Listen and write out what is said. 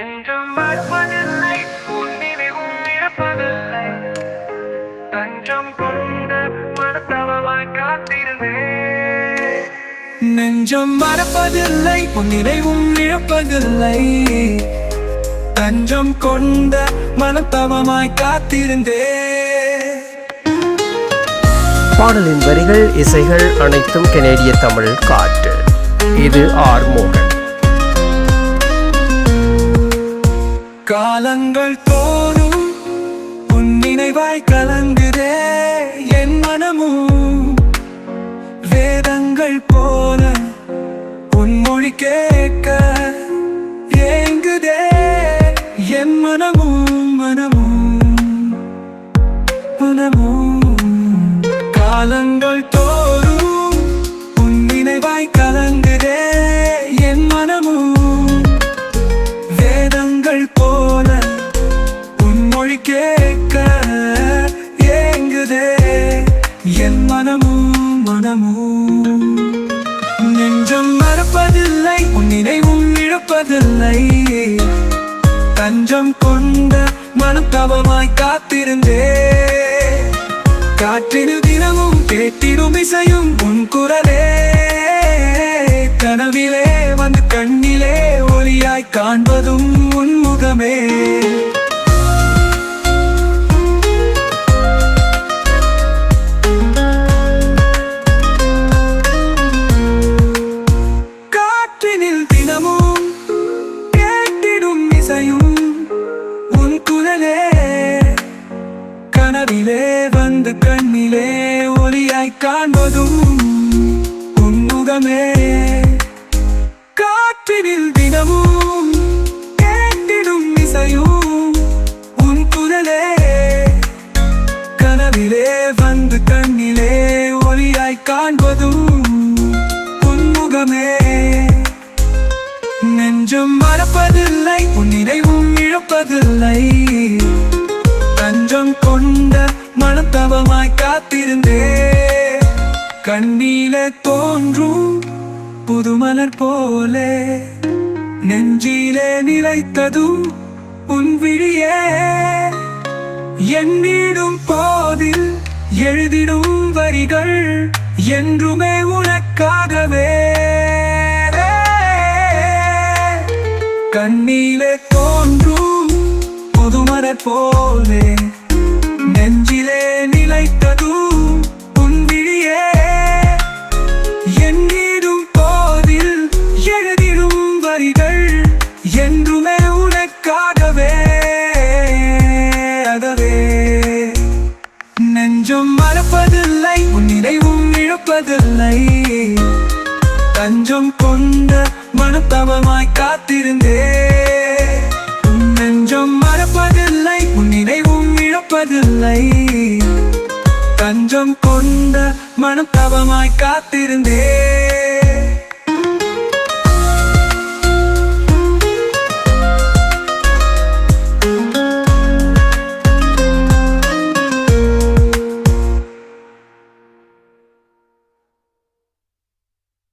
நெஞ்சம் மறப்பதில்லை உன்னினைவும் இழப்பதில்லை தஞ்சம் கொண்ட மனத்தவமாய் காத்திருந்தேன் நெஞ்சம் மறப்பதில்லை உன் நினைவும் இழப்பதில்லை. தஞ்சம் கொண்ட மனத்தவமாய் காத்திருந்தே. பாடலின் வரிகள் இசைகள் அனைத்தும் கெனேடிய தமிழ் காற்று. இது ஆர் மோகன். காலங்கள் தோறும் உன் நினைவாய் கலங்குதே என் மனமும் வேதங்கள் போல உன் மொழிக்கே இழப்பதில்லை தஞ்சம் கொண்ட மனம் தவமாய் காத்திருந்தே. காற்றினு தினமும் கேட்டிடும் இசையும் உன் குரலே. கனவிலே வந்து கண்ணிலே ஒளியாய் காண்பதும் உன் முகமே. வந்து கண்ணிலே ஒளியாய் காண்பதும் உன்முகமே காற்றினில் தினமும் கேட்டிடும் இசையும் உன் குரலே. கனவிலே வந்து கண்ணிலே ஒளியாய் காண்பதும் உன்முகமே நெஞ்சம் மறப்பதில்லை உன் நினைவும் இழப்பதில்லை. காத்திருந்தே கண்ணீல தோன்றும் புதுமலர் போலே. நெஞ்சிலே நிலைத்ததும் உன் விழியே. எண்ணிடும் போதில் எழுதிடும் வரிகள் என்றுமே உனக்காகவே. கண்ணிலே தோன்றும் புதுமலர் போலே. இழப்பதில்லை. உன் நினைவும் இழப்பதில்லை. தஞ்சம் கொண்ட மனத்தவமாய் காத்திருந்தே உன் நெஞ்சம் மறப்பதில்லை. உன் நினைவும் இழப்பதில்லை. தஞ்சம் கொண்ட மனத்தவமாய் காத்திருந்தே